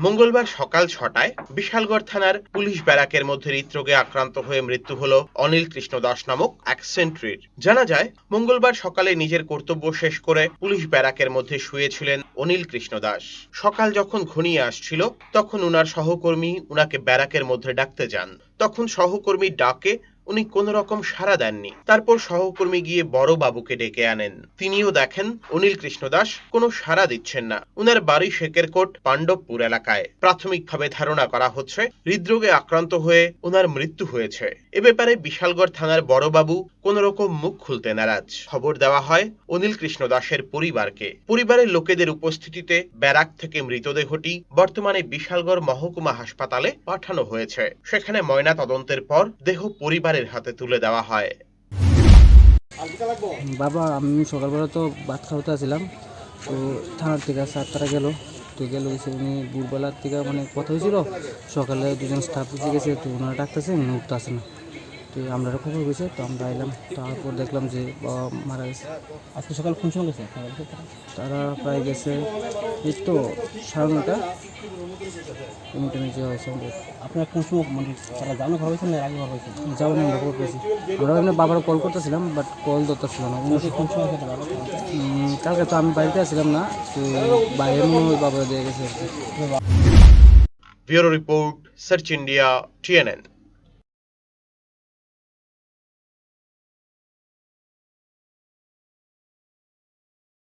মঙ্গলবার সকাল ছটায় বিশালগড় থানার পুলিশ ব্যারাকের মধ্যে হৃদরোগে আক্রান্ত হয়ে মৃত্যু হল অনিল কৃষ্ণ দাস নামক এক সেন্ট্রির। জানা যায়, মঙ্গলবার সকালে নিজের কর্তব্য শেষ করে পুলিশ ব্যারাকের মধ্যে শুয়েছিলেন অনিল কৃষ্ণ দাস। সকাল যখন ঘনিয়ে আসছিল, তখন উনার সহকর্মী উনাকে ব্যারাকের মধ্যে ডাকতে যান। তখন সহকর্মী ডাকে উনি কোন রকম সাড়া দেননি। তারপর সহকর্মী গিয়ে বড় বাবুকে ডেকে আনেন। তিনিও দেখেন, অনিল কৃষ্ণ দাস কোনো সাড়া দিচ্ছেন না। উনার বাড়ি শেকেরকোট, পাণ্ডবপুর এলাকায়। প্রাথমিকভাবে ধারণা করা হচ্ছে, হৃদরোগে আক্রান্ত হয়ে ওনার মৃত্যু হয়েছে। এ ব্যাপারে বিশালগড় থানার বড়বাবু কোন রকম মুখ খুলতে নারাজ। খবর দেওয়া হয় অনিল কৃষ্ণ দাসের পরিবারকে। পরিবারের লোকেদের উপস্থিতিতে ব্যারাক থেকে মৃতদেহটি বর্তমানে বিশালগড় মহকুমা হাসপাতালে পাঠানো হয়েছে। সেখানে ময়না তদন্তের পর দেহ পরিবারের হাতে তুলে দেওয়া হয়। বাবা আমি সকালবেলা তো ভাত খাওয়াতে আসছিলাম। তো থানার থেকে স্যার তারা গেল। তো গেল গেছে উনি ভোরবেলার থেকে মানে কথা হয়েছিল সকালে দুজন স্টাফ এসে গেছে তো ওনারা ডাকতেছে উনি উঠতে আসে না। তো আমরা খবর গেছে তো আমরা এলাম। তারপর দেখলাম যে বাবা মারা গেছে। আজকে সকাল কোন সময় গেছে? তারা প্রায় গেছে এই তো সাড়ে নটা যে আপনার কোন সময় মানে তারা জানো না আগে না আমরা খবর পেয়েছি আমরা এমনি বাবার কল করতেছিলাম বাট কল ধরতেছিল না। কোন সময় উম, কালকে তো আমি বাড়িতে আসছিলাম না তো বাইরে মনে বাবা দিয়ে গেছে। Bureau report search India TNN.